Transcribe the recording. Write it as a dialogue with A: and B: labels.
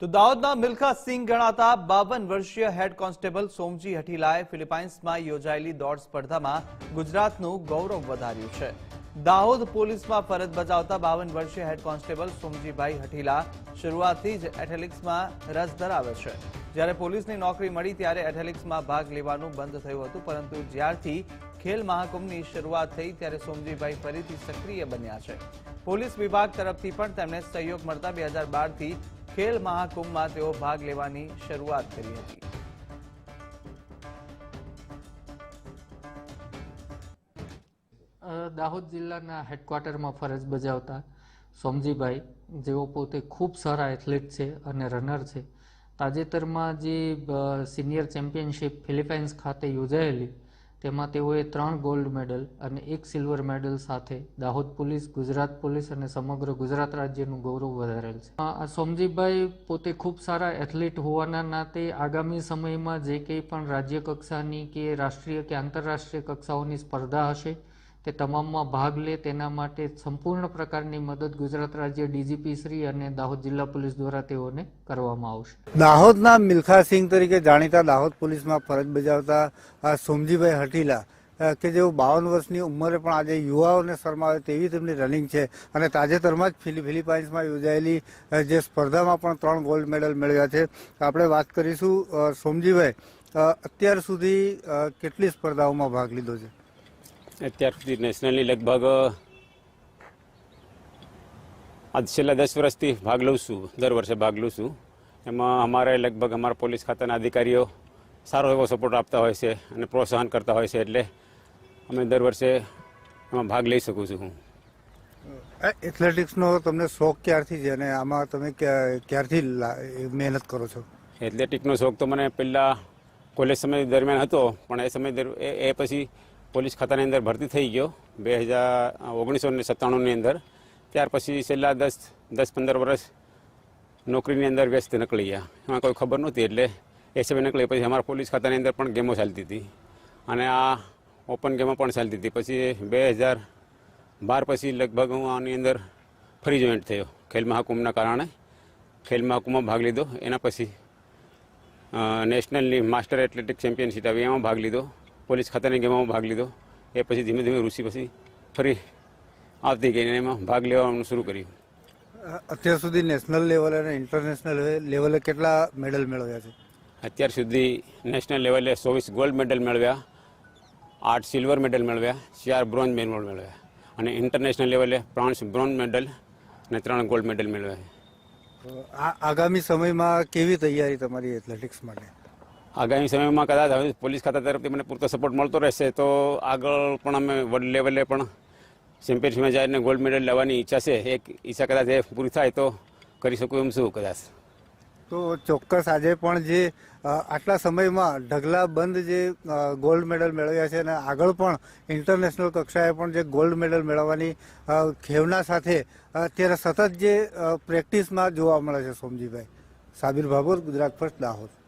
A: તો દાહોદના મિલ્ખા સિંહ ગણાતા બાવન વર્ષીય હેડ કોન્સ્ટેબલ સોમજી હઠીલાએ ફિલિપાઇન્સમાં યોજાયેલી દોડ સ્પર્ધામાં ગુજરાતનું ગૌરવ વધાર્યું છે. દાહોદ પોલીસમાં ફરજ બજાવતા બાવન વર્ષીય હેડ કોન્સ્ટેબલ સોમજીભાઈ હઠીલા શરૂઆતથી જ એથેલિક્સમાં રસ ધરાવે છે. જ્યારે પોલીસની નોકરી મળી ત્યારે એથેલિક્સમાં ભાગ લેવાનું બંધ થયું હતું, પરંતુ જ્યારથી ખેલ મહાકુંભની શરૂઆત થઈ ત્યારે સોમજીભાઈ ફરીથી સક્રિય બન્યા છે. પોલીસ વિભાગ તરફથી પણ તેમને સહયોગ મળતા બે હજાર બારથી ખેલ મહાકુંભમાં તેઓ ભાગ લેવાની શરૂઆત કરી હતી.
B: દાહોદ જિલ્લાના હેડક્વાર્ટરમાં ફરજ બજાવતા સોમજીભાઈ, જેઓ પોતે ખૂબ સારા એથ્લેટ છે અને રનર છે, તાજેતરમાં જે સિનિયર ચેમ્પિયનશિપ ફિલિપાઇન્સ ખાતે યોજાયેલી તેમાં તેઓએ ત્રણ ગોલ્ડ મેડલ અને એક સિલ્વર મેડલ સાથે દાહોદ પોલીસ, ગુજરાત પોલીસ અને સમગ્ર ગુજરાત રાજ્યનું ગૌરવ વધારેલ છે. આ સોમજીભાઈ પોતે ખૂબ સારા એથ્લેટ હોવાના નાતે આગામી સમયમાં જે કંઈ પણ રાજ્ય કક્ષાની કે રાષ્ટ્રીય કે આંતરરાષ્ટ્રીય કક્ષાઓની સ્પર્ધા હશે તે તમામમાં ભાગ લે તેના માટે સંપૂર્ણ પ્રકારની મદદ ગુજરાત રાજ્ય ડીજીપી શ્રી અને દાહોદ જિલ્લા પોલીસ દ્વારા તેઓને કરવામાં આવશે.
C: દાહોદના મિલ્ખાસિંહ તરીકે જાણીતા દાહોદ પોલીસમાં ફરજ બજાવતા સોમજીભાઈ હટીલા કે જેઓ બાવન વર્ષની ઉંમરે પણ આજે યુવાઓને શરમાવે તેવી તેમની રનિંગ છે અને તાજેતરમાં જ ફિલી, ફિલિપાઇન્સમાં યોજાયેલી જે સ્પર્ધામાં પણ ત્રણ ગોલ્ડ મેડલ મેળવ્યા છે. આપણે વાત કરીશું સોમજીભાઈ અત્યાર સુધી કેટલી સ્પર્ધાઓમાં ભાગ લીધો છે?
D: અત્યાર સુધી નેશનલની લગભગ આજ છેલ્લા દસ વર્ષથી ભાગ લઉં છું દર વર્ષે ભાગ લઉં છું. એમાં અમારે લગભગ અમારા પોલીસ ખાતાના અધિકારીઓ સારો એવો સપોર્ટ આપતા હોય છે અને પ્રોત્સાહન કરતા હોય છે એટલે અમે દર વર્ષે એમાં ભાગ લઈ શકું છું હું.
C: એથ્લેટિક્સનો તમને શોખ ક્યારથી છે અને આમાં તમે ક્યારથી મહેનત કરો છો?
D: એથ્લેટિકનો શોખ તો મને પહેલાં કોલેજ સમય દરમિયાન હતો પણ એ સમય એ પછી પોલીસ ખાતાની અંદર ભરતી થઈ ગયો બે હજાર ઓગણીસો ને સત્તાણુંની અંદર. ત્યાર પછી છેલ્લા દસ દસ પંદર વર્ષ નોકરીની અંદર વ્યસ્ત નીકળી ગયા. એમાં કોઈ ખબર નહોતી એટલે એ નકળી પછી અમારા પોલીસ ખાતાની અંદર પણ ગેમો ચાલતી હતી. અને આ ઓપન ગેમો પણ ચાલતી હતી. પછી બે હજાર બાર પછી લગભગ હું આની અંદર ફરી જોઈન્ટ થયો ખેલ મહાકુંભના કારણે. ખેલ મહાકુંભમાં ભાગ લીધો. એના પછી નેશનલની માસ્ટર એથ્લેટિક ચેમ્પિયનશિપ આવી. એમાં ભાગ લીધો. પોલીસ ખાતાની ગેમમાં ભાગ લીધો. એ પછી ધીમે ધીમે ઋષિ પછી ફરી આવતી ગઈ અને એમાં ભાગ લેવાનું શરૂ કર્યું.
C: અત્યાર સુધી નેશનલ લેવલે અને ઇન્ટરનેશનલ લેવલે કેટલા મેડલ મેળવ્યા છે?
D: અત્યાર સુધી નેશનલ લેવલે ચોવીસ ગોલ્ડ મેડલ મેળવ્યા આઠ સિલ્વર મેડલ મેળવ્યા ચાર બ્રોન્ઝ મેડલ મેળવ્યા અને ઇન્ટરનેશનલ લેવલે પાંચ બ્રોન્ઝ મેડલ અને ત્રણ ગોલ્ડ મેડલ મેળવ્યા.
C: આ આગામી સમયમાં કેવી તૈયારી તમારી એથ્લેટિક્સ માટે?
D: આગામી સમયમાં કદાચ હવે પોલીસ ખાતા તરફથી મને પૂરતો સપોર્ટ મળતો રહેશે તો આગળ પણ અમે વર્લ્ડ લેવલે પણ ચેમ્પિયનશીપમાં જઈને ગોલ્ડ મેડલ લેવાની ઈચ્છા છે. એક ઈચ્છા કદાચ એ પૂરી થાય તો કરી શકું એમ છું કદાચ.
C: તો ચોક્કસ આજે પણ જે આટલા સમયમાં ઢગલા બંધ જે ગોલ્ડ મેડલ મેળવ્યા છે અને આગળ પણ ઇન્ટરનેશનલ કક્ષાએ પણ જે ગોલ્ડ મેડલ મેળવવાની ખેવના સાથે અત્યારે સતત જે પ્રેક્ટિસમાં જોવા મળે છે સોમજીભાઈ. સાબિર ભાભોર, ગુજરાત ફર્સ્ટ દાહોદ